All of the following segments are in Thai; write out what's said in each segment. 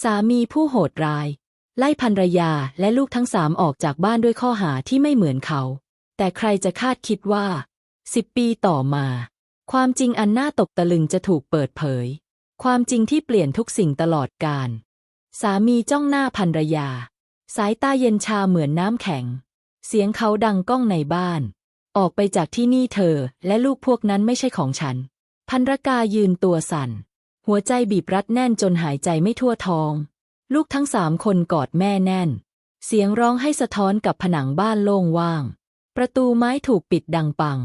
สามีผู้โหดร้าย ไล่ภรรยาและลูกทั้งสามออกจากบ้านด้วยข้อหาที่ไม่เหมือนเขา แต่ใครจะคาดคิดว่าสิบปีต่อมา ความจริงอันน่าตกตะลึงจะถูกเปิดเผย ความจริงที่เปลี่ยนทุกสิ่งตลอดกาลสามีจ้องหน้าภรรยา สายตาเย็นชาเหมือนน้ำแข็ง เสียงเขาดังก้องในบ้าน ออกไปจากที่นี่เธอ และลูกพวกนั้นไม่ใช่ของฉันพันรกายืนตัวสั่น หัวใจบีบรัดแน่นจนหายใจไม่ทั่วท้อง ลูกทั้งสามคนกอดแม่แน่น เสียงร้องให้สะท้อนกับผนังบ้านโล่งว่าง ประตูไม้ถูกปิดดังปัง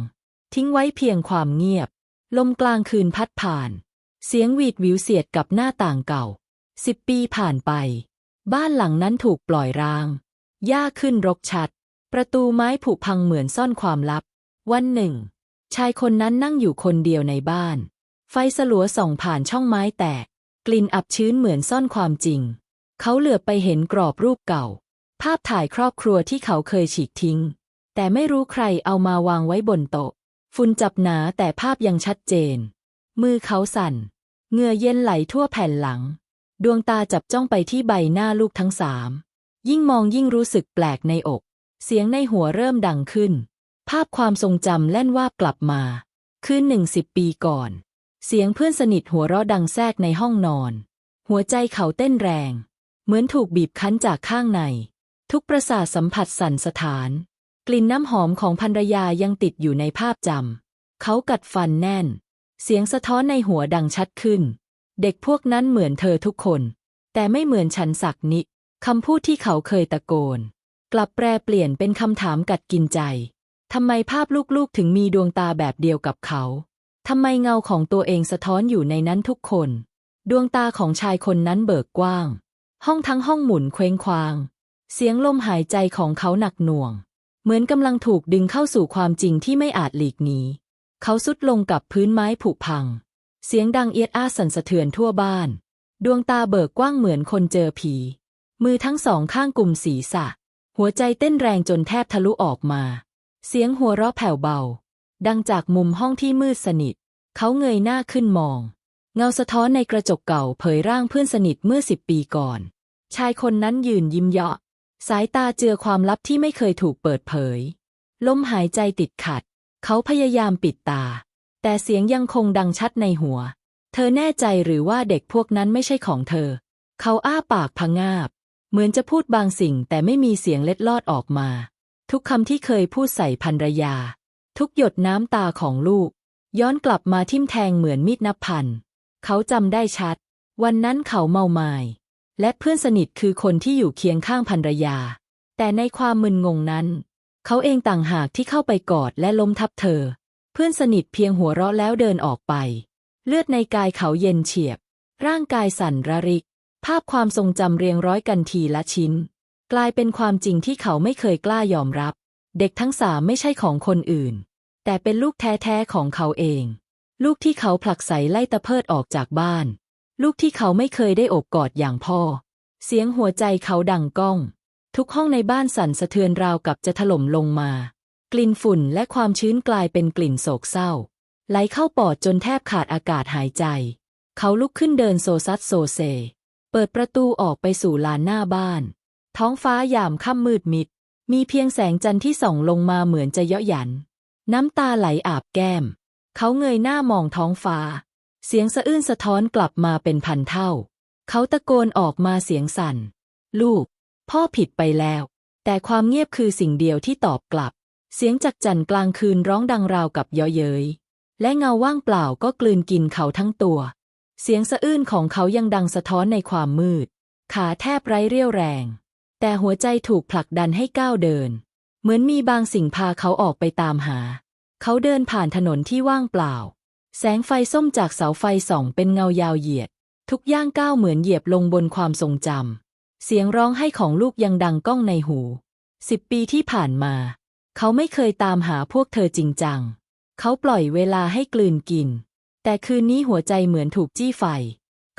ทิ้งไว้เพียงความเงียบ ลมกลางคืนพัดผ่าน เสียงหวีดหวิวเสียดกับหน้าต่างเก่าสิบปีผ่านไป บ้านหลังนั้นถูกปล่อยร้าง หญ้าขึ้นรกชัด ประตูไม้ผุพังเหมือนซ่อนความลับ วันหนึ่ง ชายคนนั้นนั่งอยู่คนเดียวในบ้าน ไฟสลัวส่องผ่านช่องไม้แตก กลิ่นอับชื้นเหมือนซ่อนความจริง เขาเหลือบไปเห็นกรอบรูปเก่า ภาพถ่ายครอบครัวที่เขาเคยฉีกทิ้ง แต่ไม่รู้ใครเอามาวางไว้บนโต๊ะ ฝุ่นจับหนาแต่ภาพยังชัดเจน มือเขาสั่นเหงื่อเย็นไหลทั่วแผ่นหลัง ดวงตาจับจ้องไปที่ใบหน้าลูกทั้งสาม ยิ่งมองยิ่งรู้สึกแปลกในอก เสียงในหัวเริ่มดังขึ้น ภาพความทรงจำแล่นวาบกลับมา คืนหนึ่งสิบปีก่อน เสียงเพื่อนสนิทหัวเราะดังแทรกในห้องนอน หัวใจเขาเต้นแรง เหมือนถูกบีบคั้นจากข้างใน ทุกประสาทสัมผัสสั่นสถาน กลิ่นน้ำหอมของภรรยายังติดอยู่ในภาพจำเขากัดฟันแน่น เสียงสะท้อนในหัวดังชัดขึ้น เด็กพวกนั้นเหมือนเธอทุกคน แต่ไม่เหมือนฉันสักนิคำพูดที่เขาเคยตะโกน กลับแปรเปลี่ยนเป็นคำถามกัดกินใจทำไมภาพลูกๆถึงมีดวงตาแบบเดียวกับเขา ทำไมเงาของตัวเองสะท้อนอยู่ในนั้นทุกคน ดวงตาของชายคนนั้นเบิกกว้าง ห้องทั้งห้องหมุนเคว้งคว้าง เสียงลมหายใจของเขาหนักหน่วง เหมือนกำลังถูกดึงเข้าสู่ความจริงที่ไม่อาจหลีกหนีเขาสุดลงกับพื้นไม้ผุพัง เสียงดังเอียดอาสั่นสะเทือนทั่วบ้าน ดวงตาเบิกกว้างเหมือนคนเจอผี มือทั้งสองข้างกุมศีรษะ หัวใจเต้นแรงจนแทบทะลุออกมา เสียงหัวเราะแผ่วเบา ดังจากมุมห้องที่มืดสนิท เขาเงยหน้าขึ้นมอง เงาสะท้อนในกระจกเก่าเผยร่างเพื่อนสนิทเมื่อสิบปีก่อน ชายคนนั้นยืนยิ้มเยาะ สายตาเจือความลับที่ไม่เคยถูกเปิดเผย ลมหายใจติดขัด เขาพยายามปิดตา แต่เสียงยังคงดังชัดในหัว เธอแน่ใจหรือว่าเด็กพวกนั้นไม่ใช่ของเธอ เขาอ้าปากพงาบ เหมือนจะพูดบางสิ่งแต่ไม่มีเสียงเล็ดลอดออกมา ทุกคำที่เคยพูดใส่ภรรยา ทุกหยดน้ำตาของลูก ย้อนกลับมาทิ่มแทงเหมือนมีดนับพัน เขาจำได้ชัด วันนั้นเขาเมาไมา้และเพื่อนสนิทคือคนที่อยู่เคียงข้างภรรยา แต่ในความมึนงงนั้น เขาเองต่างหากที่เข้าไปกอดและล้มทับเธอ เพื่อนสนิทเพียงหัวเราะแล้วเดินออกไป เลือดในกายเขาเย็นเฉียบ ร่างกายสั่นระริก ภาพความทรงจำเรียงร้อยกันทีละชิ้น กลายเป็นความจริงที่เขาไม่เคยกล้ายอมรับ เด็กทั้งสามไม่ใช่ของคนอื่น แต่เป็นลูกแท้ๆของเขาเอง ลูกที่เขาผลักใสไล่ตะเพิดออกจากบ้าน ลูกที่เขาไม่เคยได้โอบกอดอย่างพ่อ เสียงหัวใจเขาดังก้อง ทุกห้องในบ้านสั่นสะเทือนราวกับจะถล่มลงมา กลิ่นฝุ่นและความชื้นกลายเป็นกลิ่นโศกเศร้า ไหลเข้าปอดจนแทบขาดอากาศหายใจ เขาลุกขึ้นเดินโซซัดโซเซ เปิดประตูออกไปสู่ลานหน้าบ้าน ท้องฟ้ายามค่ำมืดมิดมีเพียงแสงจันทร์ที่ส่องลงมาเหมือนจะเยาะหยัน น้ำตาไหลอาบแก้ม เขาเงยหน้ามองท้องฟ้า เสียงสะอื้นสะท้อนกลับมาเป็นพันเท่า เขาตะโกนออกมาเสียงสั่น ลูก พ่อผิดไปแล้ว แต่ความเงียบคือสิ่งเดียวที่ตอบกลับ เสียงจักจั่นกลางคืนร้องดังราวกับยาะเย้ย และเงาว่างเปล่าก็กลืนกินเขาทั้งตัว เสียงสะอื้นของเขายังดังสะท้อนในความมืด ขาแทบไร้เรี่ยวแรง แต่หัวใจถูกผลักดันให้ก้าวเดิน เหมือนมีบางสิ่งพาเขาออกไปตามหา เขาเดินผ่านถนนที่ว่างเปล่า แสงไฟส้มจากเสาไฟส่องเป็นเงายาวเหยียด ทุกย่างก้าวเหมือนเหยียบลงบนความทรงจำเสียงร้องไห้ของลูกยังดังก้องในหูสิบปีที่ผ่านมา เขาไม่เคยตามหาพวกเธอจริงจัง เขาปล่อยเวลาให้กลืนกิน แต่คืนนี้หัวใจเหมือนถูกจี้ไฟ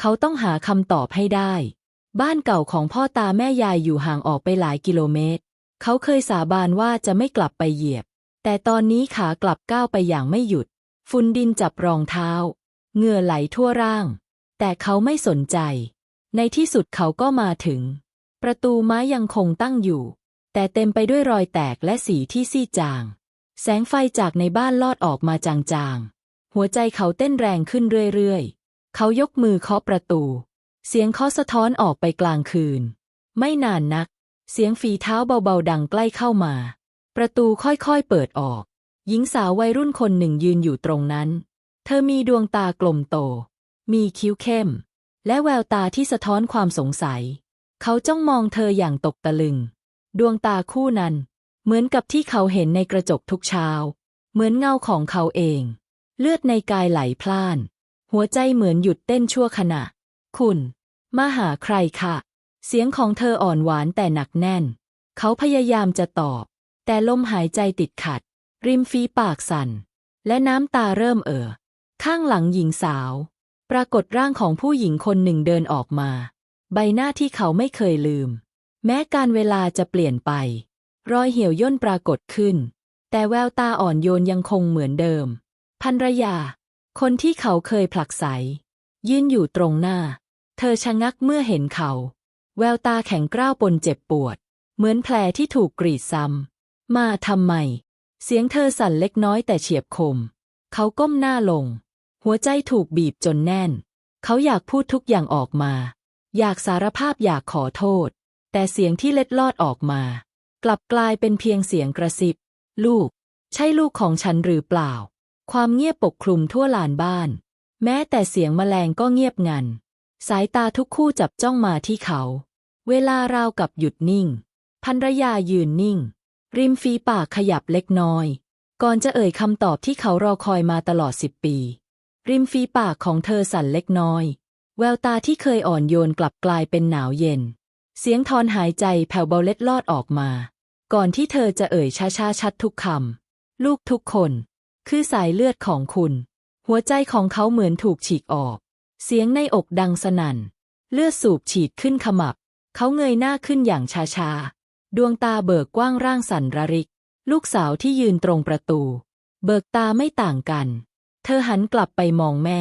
เขาต้องหาคำตอบให้ได้ บ้านเก่าของพ่อตาแม่ยายอยู่ห่างออกไปหลายกิโลเมตร เขาเคยสาบานว่าจะไม่กลับไปเหยียบ แต่ตอนนี้ขากลับก้าวไปอย่างไม่หยุด ฝุ่นดินจับรองเท้า เหงื่อไหลทั่วร่าง แต่เขาไม่สนใจ ในที่สุดเขาก็มาถึง ประตูไม้ยังคงตั้งอยู่ แต่เต็มไปด้วยรอยแตกและสีที่ซีดจาง แสงไฟจากในบ้านลอดออกมาจางๆ หัวใจเขาเต้นแรงขึ้นเรื่อยๆ เขายกมือเคาะประตู เสียงเคาะสะท้อนออกไปกลางคืน ไม่นานนัก เสียงฝีเท้าเบาๆดังใกล้เข้ามา ประตูค่อยๆเปิดออก หญิงสาววัยรุ่นคนหนึ่งยืนอยู่ตรงนั้น เธอมีดวงตากลมโต มีคิ้วเข้ม และแววตาที่สะท้อนความสงสัย เขาจ้องมองเธออย่างตกตะลึง ดวงตาคู่นั้น เหมือนกับที่เขาเห็นในกระจกทุกเช้า เหมือนเงาของเขาเอง เลือดในกายไหลพล่าน หัวใจเหมือนหยุดเต้นชั่วขณะ คุณ มาหาใครคะ เสียงของเธออ่อนหวานแต่หนักแน่น เขาพยายามจะตอบ แต่ลมหายใจติดขัด ริมฝีปากสั่น และน้ำตาเริ่มเอ่อ ข้างหลังหญิงสาว ปรากฏร่างของผู้หญิงคนหนึ่งเดินออกมา ใบหน้าที่เขาไม่เคยลืม แม้การเวลาจะเปลี่ยนไป รอยเหี่ยวย่นปรากฏขึ้น แต่แววตาอ่อนโยนยังคงเหมือนเดิมภรรยา คนที่เขาเคยผลักไส ยืนอยู่ตรงหน้า เธอชะงักเมื่อเห็นเขา แววตาแข็งกร้าวปนเจ็บปวด เหมือนแผลที่ถูกกรีดซ้ำ มาทำไม เสียงเธอสั่นเล็กน้อยแต่เฉียบคม เขาก้มหน้าลง หัวใจถูกบีบจนแน่น เขาอยากพูดทุกอย่างออกมา อยากสารภาพอยากขอโทษ แต่เสียงที่เล็ดลอดออกมา กลับกลายเป็นเพียงเสียงกระซิบ ลูก ใช่ลูกของฉันหรือเปล่า ความเงียบปกคลุมทั่วลานบ้าน แม้แต่เสียงแมลงก็เงียบงัน สายตาทุกคู่จับจ้องมาที่เขา เวลาราวกับหยุดนิ่งภรรยายืนนิ่ง ริมฝีปากขยับเล็กน้อย ก่อนจะเอ่ยคำตอบที่เขารอคอยมาตลอดสิบปี ริมฝีปากของเธอสั่นเล็กน้อย แววตาที่เคยอ่อนโยนกลับกลายเป็นหนาวเย็น เสียงทอนหายใจแผ่วเบาเล็ดลอดออกมา ก่อนที่เธอจะเอ่ยช้าๆชัดทุกคำลูกทุกคน คือสายเลือดของคุณ หัวใจของเขาเหมือนถูกฉีกออก เสียงในอกดังสนั่น เลือดสูบฉีดขึ้นขมับ เขาเงยหน้าขึ้นอย่างช้าๆดวงตาเบิกกว้างร่างสันระริก ลูกสาวที่ยืนตรงประตู เบิกตาไม่ต่างกัน เธอหันกลับไปมองแม่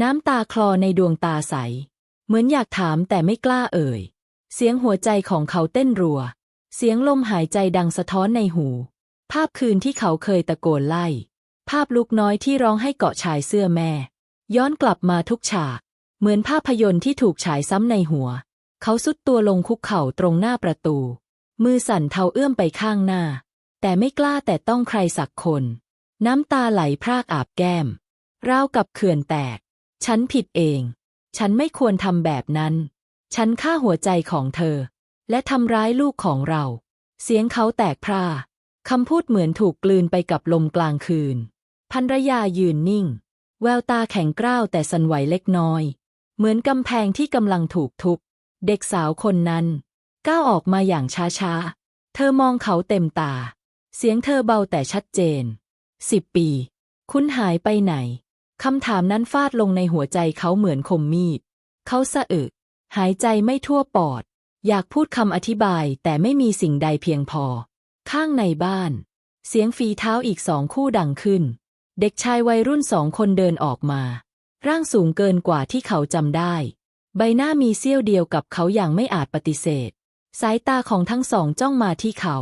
น้ำตาคลอในดวงตาใส เหมือนอยากถามแต่ไม่กล้าเอ่ย เสียงหัวใจของเขาเต้นรัว เสียงลมหายใจดังสะท้อนในหู ภาพคืนที่เขาเคยตะโกนไล่ ภาพลูกน้อยที่ร้องให้เกาะชายเสื้อแม่ ย้อนกลับมาทุกฉาก เหมือนภาพยนตร์ที่ถูกฉายซ้ำในหัว เขาสุดตัวลงคุกเข่าตรงหน้าประตู มือสั่นเทาเอื้อมไปข้างหน้า แต่ไม่กล้าแต่ต้องใครสักคน น้ำตาไหลพรากอาบแก้มราวกับเขื่อนแตก ฉันผิดเอง ฉันไม่ควรทำแบบนั้น ฉันฆ่าหัวใจของเธอ และทำร้ายลูกของเรา เสียงเขาแตกพร่าคำพูดเหมือนถูกกลืนไปกับลมกลางคืนภรรยายืนนิ่ง แววตาแข็งกร้าวแต่สั่นไหวเล็กน้อย เหมือนกำแพงที่กำลังถูกทุบ เด็กสาวคนนั้นก้าวออกมาอย่างช้าๆ เธอมองเขาเต็มตา เสียงเธอเบาแต่ชัดเจน สิบปี คุณหายไปไหน คำถามนั้นฟาดลงในหัวใจเขาเหมือนคมมีด เขาสะอึก หายใจไม่ทั่วปอด อยากพูดคำอธิบายแต่ไม่มีสิ่งใดเพียงพอ ข้างในบ้าน เสียงฝีเท้าอีกสองคู่ดังขึ้น เด็กชายวัยรุ่นสองคนเดินออกมา ร่างสูงเกินกว่าที่เขาจำได้ ใบหน้ามีเสี้ยวเดียวกับเขาอย่างไม่อาจปฏิเสธ สายตาของทั้งสองจ้องมาที่เขา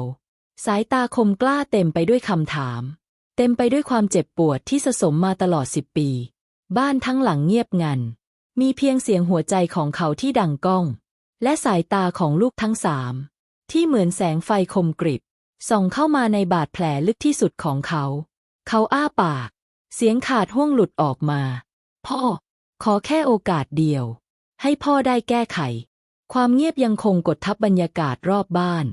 สายตาคมกล้าเต็มไปด้วยคำถาม เต็มไปด้วยความเจ็บปวดที่สะสมมาตลอดสิบปี บ้านทั้งหลังเงียบงัน มีเพียงเสียงหัวใจของเขาที่ดังก้อง และสายตาของลูกทั้งสาม ที่เหมือนแสงไฟคมกริบส่องเข้ามาในบาดแผลลึกที่สุดของเขา เขาอ้าปาก เสียงขาดห้วงหลุดออกมา พ่อ ขอแค่โอกาสเดียว ให้พ่อได้แก้ไข ความเงียบยังคงกดทับบรรยากาศรอบบ้าน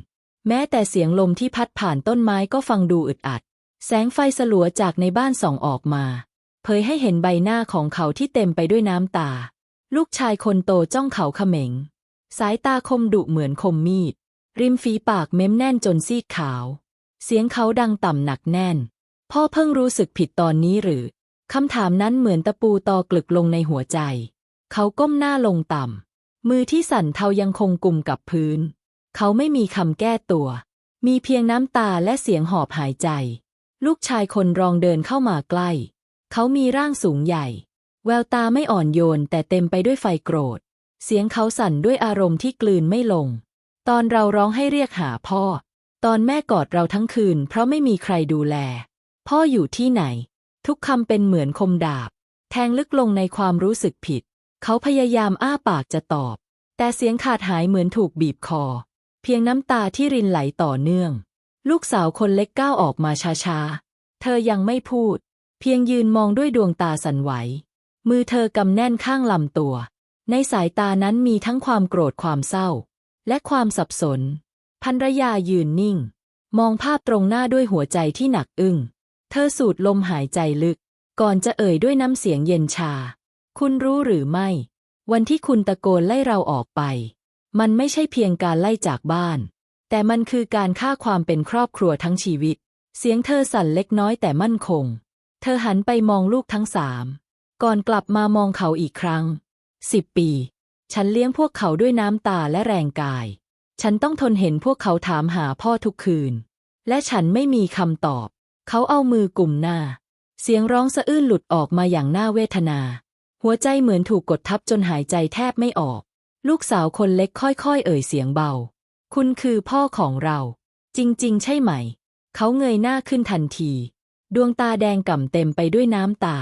แม้แต่เสียงลมที่พัดผ่านต้นไม้ก็ฟังดูอึดอัด แสงไฟสลัวจากในบ้านส่องออกมา เผยให้เห็นใบหน้าของเขาที่เต็มไปด้วยน้ำตา ลูกชายคนโตจ้องเขาเขม็ง สายตาคมดุเหมือนคมมีด ริมฝีปากเม้มแน่นจนซีดขาว เสียงเขาดังต่ำหนักแน่น พ่อเพิ่งรู้สึกผิดตอนนี้หรือคำถามนั้นเหมือนตะปูตอกลึกลงในหัวใจ เขาก้มหน้าลงต่ำ มือที่สั่นเทายังคงกุมกับพื้น เขาไม่มีคำแก้ตัว มีเพียงน้ำตาและเสียงหอบหายใจ ลูกชายคนรองเดินเข้ามาใกล้ เขามีร่างสูงใหญ่ แววตาไม่อ่อนโยนแต่เต็มไปด้วยไฟโกรธ เสียงเขาสั่นด้วยอารมณ์ที่กลืนไม่ลง ตอนเราร้องให้เรียกหาพ่อ ตอนแม่กอดเราทั้งคืน เพราะไม่มีใครดูแล พ่ออยู่ที่ไหน ทุกคำเป็นเหมือนคมดาบ แทงลึกลงในความรู้สึกผิด เขาพยายามอ้าปากจะตอบ แต่เสียงขาดหายเหมือนถูกบีบคอ เพียงน้ำตาที่รินไหลต่อเนื่อง ลูกสาวคนเล็กก้าวออกมาช้าๆ เธอยังไม่พูด เพียงยืนมองด้วยดวงตาสั่นไหว มือเธอกำแน่นข้างลำตัว ในสายตานั้นมีทั้งความโกรธความเศร้า และความสับสนภรรยายืนนิ่ง มองภาพตรงหน้าด้วยหัวใจที่หนักอึ้ง เธอสูดลมหายใจลึก ก่อนจะเอ่ยด้วยน้ำเสียงเย็นชา คุณรู้หรือไม่ วันที่คุณตะโกนไล่เราออกไป มันไม่ใช่เพียงการไล่จากบ้าน แต่มันคือการฆ่าความเป็นครอบครัวทั้งชีวิต เสียงเธอสั่นเล็กน้อยแต่มั่นคง เธอหันไปมองลูกทั้งสาม ก่อนกลับมามองเขาอีกครั้งสิบปี ฉันเลี้ยงพวกเขาด้วยน้ำตาและแรงกาย ฉันต้องทนเห็นพวกเขาถามหาพ่อทุกคืน และฉันไม่มีคำตอบ เขาเอามือกลุ่มหน้า เสียงร้องสะอื้นหลุดออกมาอย่างน่าเวทนา หัวใจเหมือนถูกกดทับจนหายใจแทบไม่ออก ลูกสาวคนเล็กค่อยๆ เอ่ยเสียงเบา คุณคือพ่อของเรา จริงๆ ใช่ไหม เขาเงยหน้าขึ้นทันที ดวงตาแดงก่ำเต็มไปด้วยน้ำตา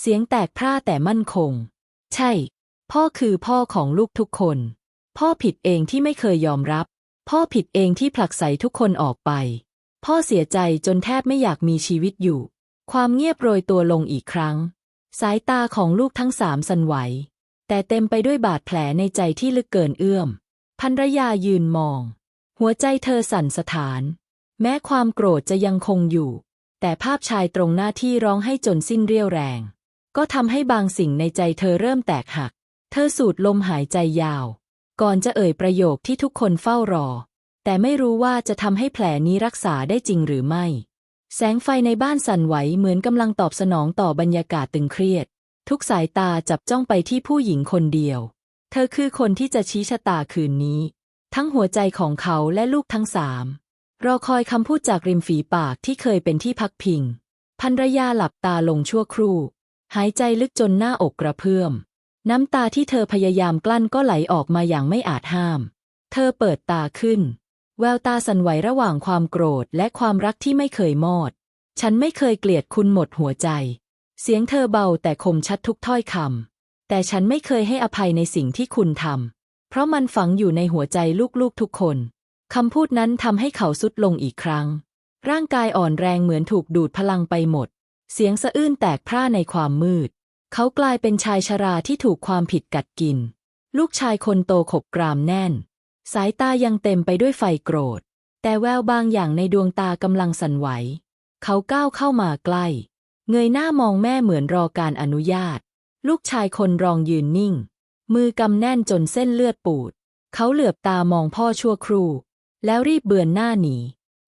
เสียงแตกพร่าแต่มั่นคง ใช่ พ่อคือพ่อของลูกทุกคน พ่อผิดเองที่ไม่เคยยอมรับ พ่อผิดเองที่ผลักไสทุกคนออกไป พ่อเสียใจจนแทบไม่อยากมีชีวิตอยู่ ความเงียบโรยตัวลงอีกครั้ง สายตาของลูกทั้งสามสั่นไหว แต่เต็มไปด้วยบาดแผลในใจที่ลึกเกินเอื้อมภรรยายืนมอง หัวใจเธอสั่นสะท้าน แม้ความโกรธจะยังคงอยู่ แต่ภาพชายตรงหน้าที่ร้องให้จนสิ้นเรี่ยวแรง ก็ทำให้บางสิ่งในใจเธอเริ่มแตกหัก เธอสูดลมหายใจยาว ก่อนจะเอ่ยประโยคที่ทุกคนเฝ้ารอ แต่ไม่รู้ว่าจะทำให้แผลนี้รักษาได้จริงหรือไม่ แสงไฟในบ้านสั่นไหวเหมือนกำลังตอบสนองต่อบรรยากาศตึงเครียด ทุกสายตาจับจ้องไปที่ผู้หญิงคนเดียว เธอคือคนที่จะชี้ชะตาคืนนี้ ทั้งหัวใจของเขาและลูกทั้งสามรอคอยคำพูดจากริมฝีปากที่เคยเป็นที่พักพิงภรรยาหลับตาลงชั่วครู่ หายใจลึกจนหน้าอกกระเพื่อม น้ำตาที่เธอพยายามกลั้นก็ไหลออกมาอย่างไม่อาจห้าม เธอเปิดตาขึ้น แววตาสั่นไหวระหว่างความโกรธและความรักที่ไม่เคยมอด ฉันไม่เคยเกลียดคุณหมดหัวใจ เสียงเธอเบาแต่คมชัดทุกถ้อยคำ แต่ฉันไม่เคยให้อภัยในสิ่งที่คุณทำ เพราะมันฝังอยู่ในหัวใจลูกๆทุกคน คำพูดนั้นทำให้เขาสุดลงอีกครั้ง ร่างกายอ่อนแรงเหมือนถูกดูดพลังไปหมด เสียงสะอื้นแตกพร่าในความมืด เขากลายเป็นชายชราที่ถูกความผิดกัดกิน ลูกชายคนโตขบกรามแน่น สายตายังเต็มไปด้วยไฟโกรธ แต่แววบางอย่างในดวงตากำลังสั่นไหว เขาก้าวเข้ามาใกล้ เงยหน้ามองแม่เหมือนรอการอนุญาต ลูกชายคนรองยืนนิ่ง มือกำแน่นจนเส้นเลือดปูด เขาเหลือบตามองพ่อชั่วครู่ แล้วรีบเบือนหน้าหนี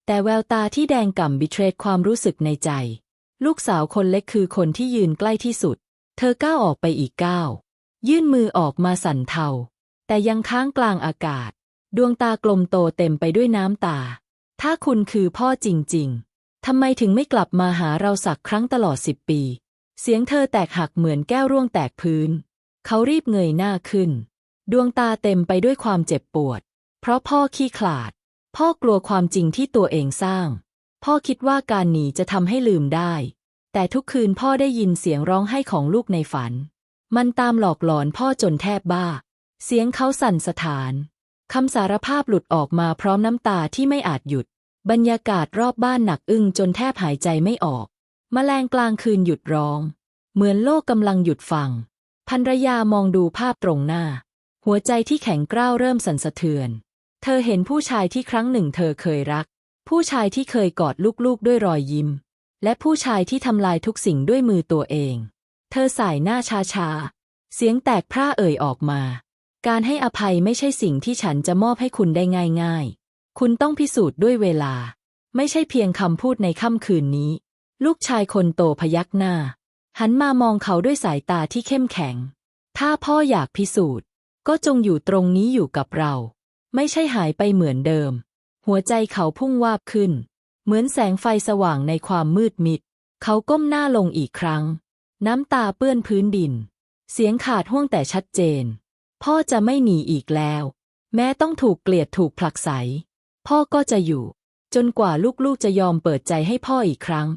แต่แววตาที่แดงก่ำบิเทรดความรู้สึกในใจ ลูกสาวคนเล็กคือคนที่ยืนใกล้ที่สุด เธอก้าวออกไปอีกก้าว ยื่นมือออกมาสั่นเทา แต่ยังค้างกลางอากาศ ดวงตากลมโตเต็มไปด้วยน้ำตา ถ้าคุณคือพ่อจริง ๆ ทำไมถึงไม่กลับมาหาเราสักครั้งตลอดสิบปี เสียงเธอแตกหักเหมือนแก้วร่วงแตกพื้น เขารีบเงยหน้าขึ้น ดวงตาเต็มไปด้วยความเจ็บปวด เพราะพ่อขี้ขลาด พ่อกลัวความจริงที่ตัวเองสร้าง พ่อคิดว่าการหนีจะทำให้ลืมได้ แต่ทุกคืนพ่อได้ยินเสียงร้องไห้ของลูกในฝัน มันตามหลอกหลอนพ่อจนแทบบ้า เสียงเขาสั่นสะท้าน คำสารภาพหลุดออกมาพร้อมน้ำตาที่ไม่อาจหยุด บรรยากาศรอบบ้านหนักอึ้งจนแทบหายใจไม่ออกแมลงกลางคืนหยุดร้อง เหมือนโลกกำลังหยุดฟังภรรยามองดูภาพตรงหน้า หัวใจที่แข็งกร้าวเริ่มสั่นสะเทือน เธอเห็นผู้ชายที่ครั้งหนึ่งเธอเคยรัก ผู้ชายที่เคยกอดลูกๆด้วยรอยยิ้ม และผู้ชายที่ทำลายทุกสิ่งด้วยมือตัวเอง เธอสายหน้าชาชาเสียงแตกพร่าเอ่ยออกมา การให้อภัยไม่ใช่สิ่งที่ฉันจะมอบให้คุณได้ง่ายๆ คุณต้องพิสูจน์ด้วยเวลา ไม่ใช่เพียงคำพูดในค่ำคืนนี้ ลูกชายคนโตพยักหน้า หันมามองเขาด้วยสายตาที่เข้มแข็ง ถ้าพ่ออยากพิสูจน์ ก็จงอยู่ตรงนี้อยู่กับเรา ไม่ใช่หายไปเหมือนเดิม หัวใจเขาพุ่งวาบขึ้น เหมือนแสงไฟสว่างในความมืดมิด เขาก้มหน้าลงอีกครั้ง น้ำตาเปื้อนพื้นดิน เสียงขาดห่วงแต่ชัดเจน พ่อจะไม่หนีอีกแล้ว แม้ต้องถูกเกลียดถูกผลักไส พ่อก็จะอยู่ จนกว่าลูกๆจะยอมเปิดใจให้พ่ออีกครั้ง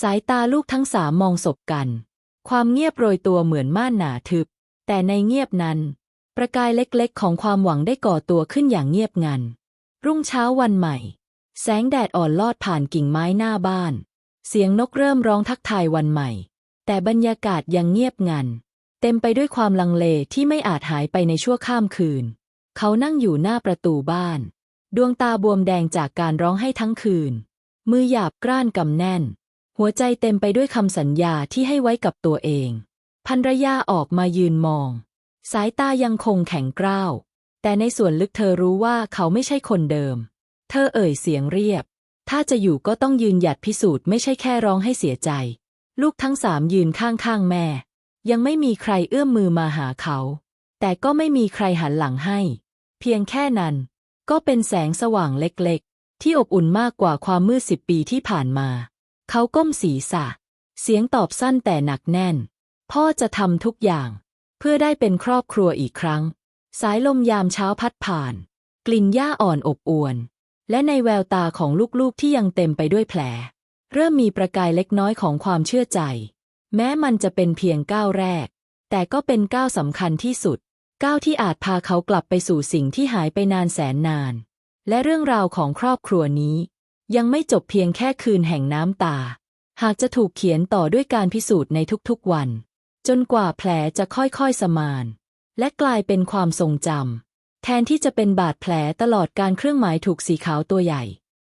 สายตาลูกทั้งสามมองศพกัน ความเงียบโรยตัวเหมือนม่านหนาทึบ แต่ในเงียบนั้น ประกายเล็กๆ ของความหวังได้ก่อตัวขึ้นอย่างเงียบงัน รุ่งเช้าวันใหม่ แสงแดดอ่อนลอดผ่านกิ่งไม้หน้าบ้าน เสียงนกเริ่มร้องทักทายวันใหม่ แต่บรรยากาศยังเงียบงัน เต็มไปด้วยความลังเลที่ไม่อาจหายไปในชั่วข้ามคืน เขานั่งอยู่หน้าประตูบ้าน ดวงตาบวมแดงจากการร้องให้ทั้งคืน มือหยาบกร้านกำแน่น หัวใจเต็มไปด้วยคำสัญญาที่ให้ไว้กับตัวเองภรรยาออกมายืนมอง สายตายังคงแข็งกร้าว แต่ในส่วนลึกเธอรู้ว่าเขาไม่ใช่คนเดิม เธอเอ่ยเสียงเรียบ ถ้าจะอยู่ก็ต้องยืนหยัดพิสูจน์ไม่ใช่แค่ร้องให้เสียใจ ลูกทั้งสามยืนข้างๆแม่ ยังไม่มีใครเอื้อมมือมาหาเขา แต่ก็ไม่มีใครหันหลังให้ เพียงแค่นั้น ก็เป็นแสงสว่างเล็กๆ ที่อบอุ่นมากกว่าความมืดสิบปีที่ผ่านมา เขาก้มศีรษะ เสียงตอบสั้นแต่หนักแน่น พ่อจะทำทุกอย่าง เพื่อได้เป็นครอบครัวอีกครั้ง สายลมยามเช้าพัดผ่าน กลิ่นหญ้าอ่อนอบอวนและในแววตาของลูกๆที่ยังเต็มไปด้วยแผล เริ่มมีประกายเล็กน้อยของความเชื่อใจ แม้มันจะเป็นเพียงก้าวแรก แต่ก็เป็นก้าวสำคัญที่สุด ก้าวที่อาจพาเขากลับไปสู่สิ่งที่หายไปนานแสนนาน และเรื่องราวของครอบครัวนี้ ยังไม่จบเพียงแค่คืนแห่งน้ำตา หากจะถูกเขียนต่อด้วยการพิสูจน์ในทุกๆวัน จนกว่าแผลจะค่อยๆสมาน และกลายเป็นความทรงจำแทนที่จะเป็นบาดแผลตลอดการเครื่องหมายถูกสีขาวตัวใหญ่